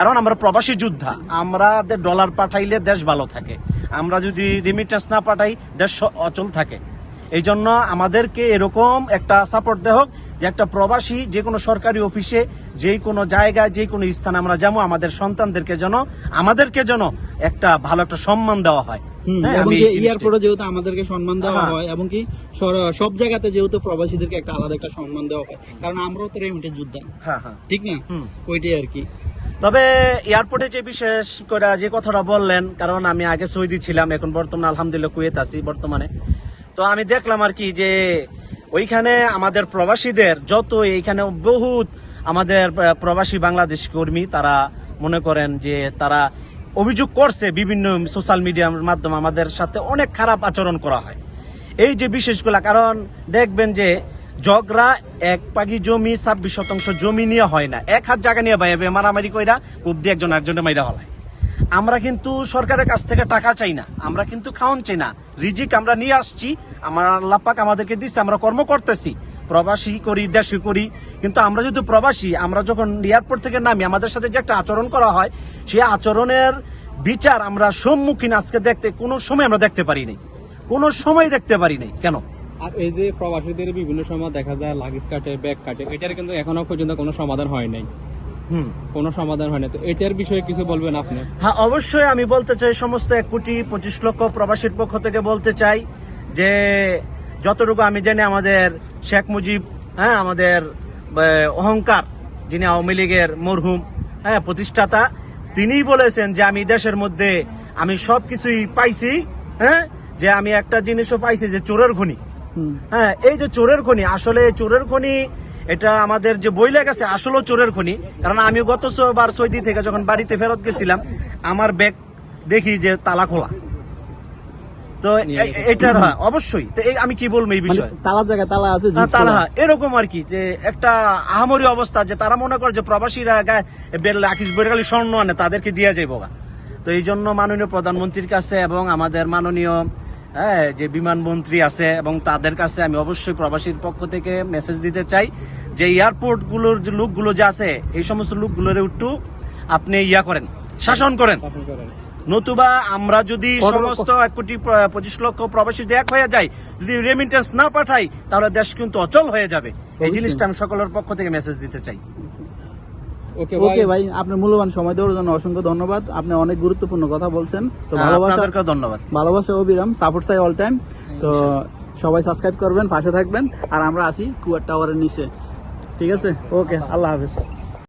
কারণ আমরা প্রবাসী যোদ্ধা। আমরা ডলার পাঠাইলে দেশ ভালো থাকে। আমরা যদি রিমিটেন্স না পাঠাই দেশ অচল থাকে। এই জন্য আমাদেরকে এরকম একটা সাপোর্ট দেওয়া হোক যে একটা প্রবাসী যে কোনো সরকারি অফিসে যে কোনো জায়গায় যে কোনো স্থানে আমরা যাব আমাদের সন্তানদেরকে যেন আমাদেরকে যেন একটা ভালো একটা সম্মান দেওয়া হয়। হ্যাঁ, যেহেতু আমাদেরকে সম্মান দেওয়া হ্যাঁ। হয় এবং কি সব জায়গাতে যেহেতু প্রবাসীদেরকে একটা আলাদা একটা সম্মান দেওয়া হয় কারণ আমরাও তো রেমিটের যোদ্ধা। হ্যাঁ হ্যাঁ। ঠিক না। ওইটাই আর কি। তবে এয়ারপোর্টে যে বিশেষ করে যে কথাটা বললেন, কারণ আমি আগে সৌদি ছিলাম, এখন বর্তমানে আলহামদুলিল্লাহ কুয়েত আছি বর্তমানে। তো আমি দেখলাম আর কি যে ওইখানে আমাদের প্রবাসীদের যত এইখানে বহুত আমাদের প্রবাসী বাংলাদেশ কর্মী, তারা মনে করেন যে তারা অভিযোগ করছে বিভিন্ন সোশ্যাল মিডিয়ার মাধ্যমে আমাদের সাথে অনেক খারাপ আচরণ করা হয়। এই যে বিশেষগুলা, কারণ দেখবেন যে জগরা এক পাগি জমি, ছাব্বিশ শতাংশ জমি নিয়ে হয় না। এক হাত জায়গা নিয়ে বাইবে মারামারি কইরা খুব দিয়ে একজন একজনের মাইরা হলায় আমরা কিন্তু সরকারের কাছ থেকে টাকা চাই না, আমরা কিন্তু খাওয়ান চাই না। রিজিক আমরা নিয়ে আসছি, আমার আল্লাহ পাক আমাদেরকে দিচ্ছে আমরা কর্ম করতেছি। প্রবাসী করি, দেশি করি, কিন্তু আমরা যদি প্রবাসী, আমরা যখন এয়ারপোর্ট থেকে নামি, আমাদের সাথে যে একটা আচরণ করা হয়, সেই আচরণের বিচার আমরা সম্মুখীন আজকে দেখতে কোনো সময় আমরা দেখতে পারি নাই। কোনো সময় দেখতে পারি নাই। কেন? আর এই যে প্রবাসীদের বিভিন্ন সময় দেখা যায় লাগেজ কাটে ব্যাগ কাটে এটার কিন্তু এখনও পর্যন্ত কোনো সমাধান হয় নাই। হুম। কোনো সমাধান হয় না তো এটার বিষয়ে কিছু বলবেন আপনি? হ্যাঁ অবশ্যই আমি বলতে চাই সমস্ত এক কোটি পঁচিশ লক্ষ প্রবাসীর পক্ষ থেকে বলতে চাই যে যতটুকু আমি জানি আমাদের শেখ মুজিব হ্যাঁ আমাদের অহংকার যিনি আওয়ামী লীগের মরহুম হ্যাঁ প্রতিষ্ঠাতা তিনিই বলেছেন যে আমি দেশের মধ্যে আমি সব কিছুই পাইছি হ্যাঁ যে আমি একটা জিনিসও পাইছি যে চোরের খনি হ্যাঁ এই যে চোরের খনি আসলে চোরের খনি এটা আমাদের যে বই লেগেছে আসলেও চোরের খনি। কারণ আমি গত বার সৌদি থেকে যখন বাড়িতে ফেরত গেছিলাম আমার ব্যাগ দেখি যে তালা খোলা। তো এটার হ্যাঁ অবশ্যই। তো আমি কি বলব এই মানে বিষয়ে? তালার জায়গায় তালা আছে হ্যাঁ, তালা হ্যাঁ, এরকম আর কি যে একটা আহামরি অবস্থা যে তারা মনে করে যে প্রবাসীরা গায়ে বেল আকিস বেরগালি স্বর্ণ আনে তাদেরকে দিয়ে যাইব। তো এই জন্য মাননীয় প্রধানমন্ত্রীর কাছে এবং আমাদের মাননীয় হ্যাঁ যে বিমানমন্ত্রী আছে এবং তাদের কাছে আমি অবশ্যই প্রবাসীর পক্ষ থেকে মেসেজ দিতে চাই যে এয়ারপোর্টগুলোর যে লোকগুলো যে আছে এই সমস্ত লোকগুলোর একটু আপনি ইয়া করেন শাসন করেন। নতুবা আমরা যদি সমস্ত এক কোটি পঁচিশ লক্ষ প্রবাসী এক হয়ে যায় যদি রেমিটেন্স না পাঠাই তাহলে দেশ কিন্তু অচল হয়ে যাবে। এই জিনিসটা আমি সকলের পক্ষ থেকে মেসেজ দিতে চাই। ওকে ভাই আপনি মূল্যবান সময় দেওয়ার জন্য অসংখ্য ধন্যবাদ। আপনি অনেক গুরুত্বপূর্ণ কথা বলছেন। তো হ্যাঁ, ভালোবাসা ধন্যবাদ। ভালোবাসা অবিরাম সাপোর্ট চাই অল টাইম তো সবাই সাবস্ক্রাইব করবেন পাশে থাকবেন। আর আমরা আছি কুয়ার টাওয়ারের নিচে। ঠিক আছে? ওকে আল্লাহ হাফেজ।